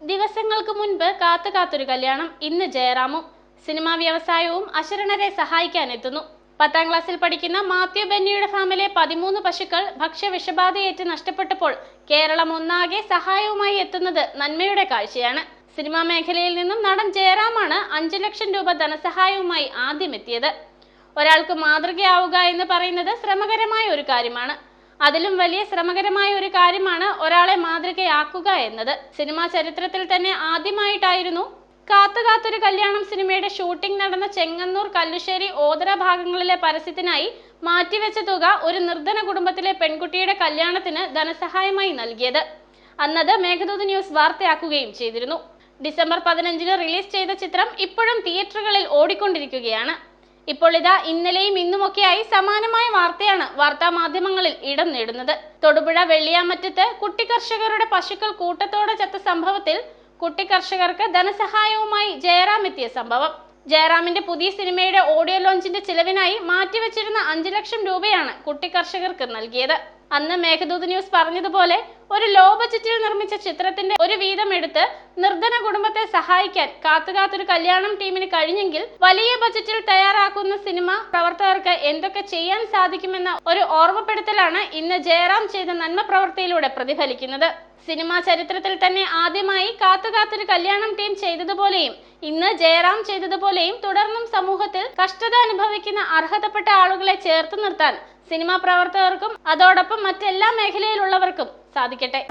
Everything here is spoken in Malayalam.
ദിവസങ്ങൾക്ക് മുൻപ് കാത്തു കാത്തൊരു കല്യാണം. ഇന്ന് ജയറാമും സിനിമാ വ്യവസായവും അശരണരെ സഹായിക്കാൻ എത്തുന്നു പത്താം ക്ലാസ്സിൽ പഠിക്കുന്ന മാത്യു ബെന്നിയുടെ ഫാമിലെ പതിമൂന്ന് പശുക്കൾ ഭക്ഷ്യ വിഷബാധയേറ്റ് നഷ്ടപ്പെട്ടപ്പോൾ കേരളം ഒന്നാകെ സഹായവുമായി എത്തുന്നത് നന്മയുടെ കാഴ്ചയാണ്. സിനിമാ മേഖലയിൽ നിന്നും നടൻ ജയറാമാണ് അഞ്ചു ലക്ഷം രൂപ ധനസഹായവുമായി ആദ്യം എത്തിയത് ഒരാൾക്ക് മാതൃകയാവുക എന്ന് പറയുന്നത് ശ്രമകരമായ ഒരു കാര്യമാണ്. അതിലും വലിയ ശ്രമകരമായ ഒരു കാര്യമാണ് ഒരാളെ മാതൃകയാക്കുക എന്നത്. സിനിമാ ചരിത്രത്തിൽ തന്നെ ആദ്യമായിട്ടായിരുന്നു കാത്തു കാത്തൊരു കല്യാണം സിനിമയുടെ ഷൂട്ടിംഗ് നടന്ന ചെങ്ങന്നൂർ കല്ലുശ്ശേരി ഓതര ഭാഗങ്ങളിലെ പരസ്യത്തിനായി മാറ്റിവെച്ച തുക ഒരു നിർധന കുടുംബത്തിലെ പെൺകുട്ടിയുടെ കല്യാണത്തിന് ധനസഹായമായി നൽകിയത്. അന്നത് മേഘദൂത് ന്യൂസ് വാർത്തയാക്കുകയും ചെയ്തിരുന്നു. ഡിസംബർ പതിനഞ്ചിന് റിലീസ് ചെയ്ത ചിത്രം ഇപ്പോഴും തിയേറ്ററുകളിൽ ഓടിക്കൊണ്ടിരിക്കുകയാണ്. ഇപ്പോൾ ഇതാ ഇന്നലെയും ഇന്നുമൊക്കെയായി സമാനമായ വാർത്തയാണ് വാർത്താ മാധ്യമങ്ങളിൽ ഇടം നേടുന്നത്. തൊടുപുഴ വെള്ളിയാമറ്റത്ത് കുട്ടി കർഷകരുടെ പശുക്കൾ കൂട്ടത്തോടെ ചത്ത സംഭവത്തിൽ കുട്ടി കർഷകർക്ക് ധനസഹായവുമായി ജയറാം എത്തിയ സംഭവം. ജയറാമിന്റെ പുതിയ സിനിമയുടെ ഓഡിയോ ലോഞ്ചിന്റെ ചിലവിനായി മാറ്റിവെച്ചിരുന്ന അഞ്ചു ലക്ഷം രൂപയാണ് കുട്ടി കർഷകർക്ക് നൽകിയത്. അന്ന് മേഘദൂത് ന്യൂസ് പറഞ്ഞതുപോലെ ഒരു ലോ ബജറ്റിൽ നിർമ്മിച്ച ചിത്രത്തിന്റെ ഒരു വീതം എടുത്ത് നിർധന കുടുംബത്തെ സഹായിക്കാൻ കാത്തുകാത്തൊരു കല്യാണം ടീമിന് കഴിഞ്ഞെങ്കിൽ വലിയ ബജറ്റിൽ തയ്യാറാക്കുന്ന സിനിമ പ്രവർത്തകർക്ക് എന്തൊക്കെ ചെയ്യാൻ സാധിക്കുമെന്ന ഒരു ഓർമ്മപ്പെടുത്തലാണ് ഇന്ന് ജയറാം ചെയ്ത നന്മ പ്രവൃത്തിയിലൂടെ പ്രതിഫലിക്കുന്നത്. സിനിമാ ചരിത്രത്തിൽ തന്നെ ആദ്യമായി കാത്തുകാത്തൊരു കല്യാണം ടീം ചെയ്തതുപോലെയും ഇന്ന് ജയറാം ചെയ്തതുപോലെയും തുടർന്നും സമൂഹത്തിൽ കഷ്ടത അനുഭവിക്കുന്ന അർഹതപ്പെട്ട ആളുകളെ ചേർത്ത് നിർത്താൻ സിനിമാ പ്രവർത്തകർക്കും അതോടൊപ്പം മറ്റെല്ലാ മേഖലയിലുള്ളവർക്കും സാധിക്കട്ടെ.